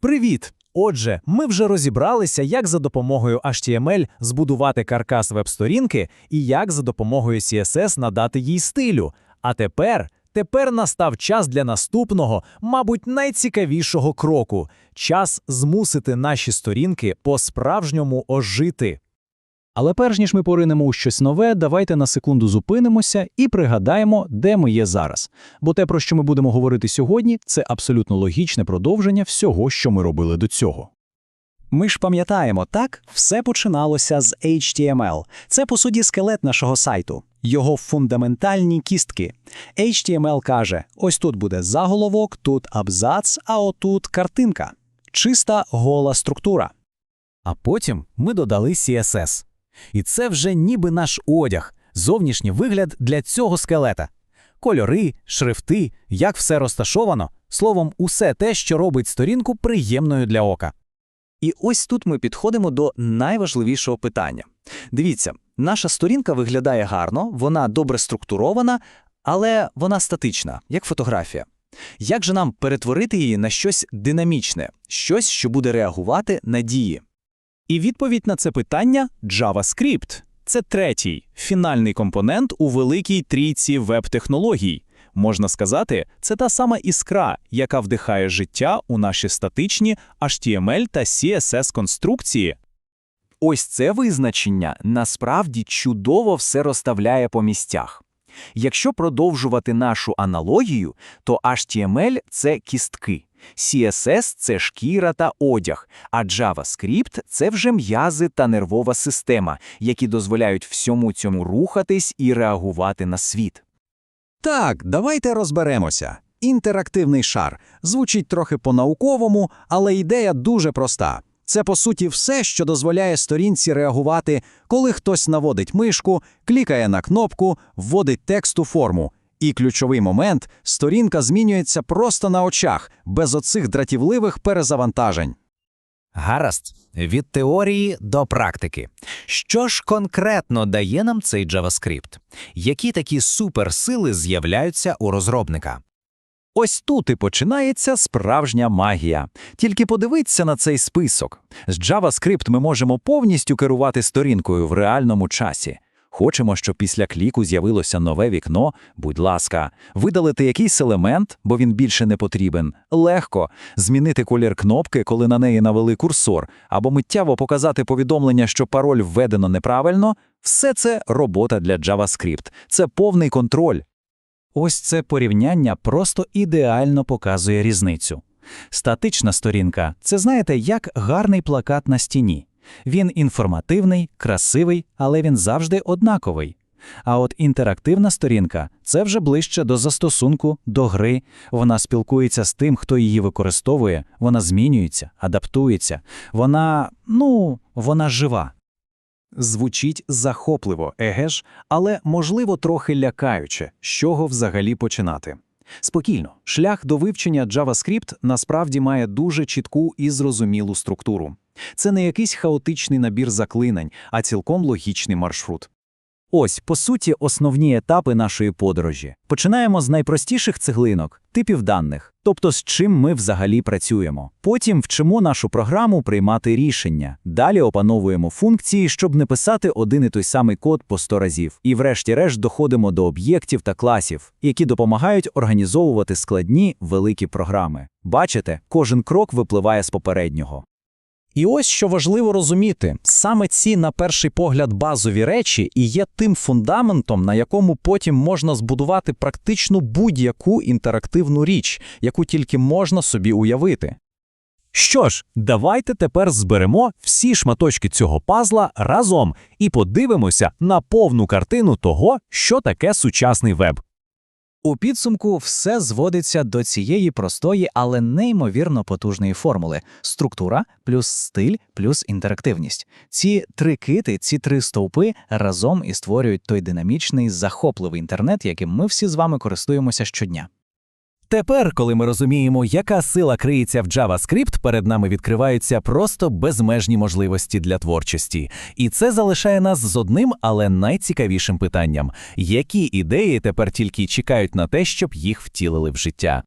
Привіт! Отже, ми вже розібралися, як за допомогою HTML збудувати каркас веб-сторінки і як за допомогою CSS надати їй стилю. А тепер, тепер настав час для наступного, мабуть, найцікавішого кроку час змусити наші сторінки по-справжньому ожити. Але перш ніж ми поринемо у щось нове, давайте на секунду зупинимося і пригадаємо, де ми є зараз. Бо те, про що ми будемо говорити сьогодні, це абсолютно логічне продовження всього, що ми робили до цього. Ми ж пам'ятаємо, так, все починалося з HTML. Це, по суті, скелет нашого сайту, його фундаментальні кістки. HTML каже, ось тут буде заголовок, тут абзац, а отут картинка. Чиста гола структура. А потім ми додали CSS. І це вже ніби наш одяг, зовнішній вигляд для цього скелета. Кольори, шрифти, як все розташовано, словом, усе те, що робить сторінку приємною для ока. І ось тут ми підходимо до найважливішого питання. Дивіться, наша сторінка виглядає гарно, вона добре структурована, але вона статична, як фотографія. Як же нам перетворити її на щось динамічне, щось, що буде реагувати на дії? І відповідь на це питання JavaScript. Це третій, фінальний компонент у великій трійці веб-технологій. Можна сказати, це та сама іскра, яка вдихає життя у наші статичні HTML та CSS конструкції. Ось це визначення насправді чудово все розставляє по місцях. Якщо продовжувати нашу аналогію, то HTML – це кістки, CSS – це шкіра та одяг, а JavaScript – це вже м'язи та нервова система, які дозволяють всьому цьому рухатись і реагувати на світ. Так, давайте розберемося. Інтерактивний шар звучить трохи по-науковому, але ідея дуже проста. Це, по суті, все, що дозволяє сторінці реагувати, коли хтось наводить мишку, клікає на кнопку, вводить текст у форму. І ключовий момент – сторінка змінюється просто на очах, без оцих дратівливих перезавантажень. Гаразд, від теорії до практики. Що ж конкретно дає нам цей JavaScript? Які такі суперсили з'являються у розробника? Ось тут і починається справжня магія. Тільки подивіться на цей список. З JavaScript ми можемо повністю керувати сторінкою в реальному часі. Хочемо, щоб після кліку з'явилося нове вікно, будь ласка, видалити якийсь елемент, бо він більше не потрібен. Легко змінити колір кнопки, коли на неї навели курсор, або миттєво показати повідомлення, що пароль введено неправильно. Все це робота для JavaScript. Це повний контроль. Ось це порівняння просто ідеально показує різницю. Статична сторінка це, знаєте, як гарний плакат на стіні. Він інформативний, красивий, але він завжди однаковий. А от інтерактивна сторінка це вже ближче до застосунку, до гри. Вона спілкується з тим, хто її використовує, вона змінюється, адаптується. Вона, ну, вона жива. Звучить захопливо, еге ж, але, можливо, трохи лякаюче, з чого взагалі починати. Спокійно, шлях до вивчення JavaScript насправді має дуже чітку і зрозумілу структуру. Це не якийсь хаотичний набір заклинань, а цілком логічний маршрут. Ось, по суті, основні етапи нашої подорожі. Починаємо з найпростіших цеглинок, типів даних, тобто з чим ми взагалі працюємо. Потім вчимо нашу програму приймати рішення. Далі опановуємо функції, щоб не писати один і той самий код по 100 разів. І врешті-решт доходимо до об'єктів та класів, які допомагають організовувати складні великі програми. Бачите, кожен крок випливає з попереднього. І ось що важливо розуміти: саме ці, на перший погляд, базові речі і є тим фундаментом, на якому потім можна збудувати практично будь-яку інтерактивну річ, яку тільки можна собі уявити. Що ж, давайте тепер зберемо всі шматочки цього пазла разом і подивимося на повну картину того, що таке сучасний веб. У підсумку все зводиться до цієї простої, але неймовірно потужної формули: структура плюс стиль плюс інтерактивність. Ці три кити, ці три стовпи разом і створюють той динамічний, захопливий інтернет, яким ми всі з вами користуємося щодня. Тепер, коли ми розуміємо, яка сила криється в JavaScript, перед нами відкриваються просто безмежні можливості для творчості. І це залишає нас з одним, але найцікавішим питанням: які ідеї тепер тільки чекають на те, щоб їх втілили в життя?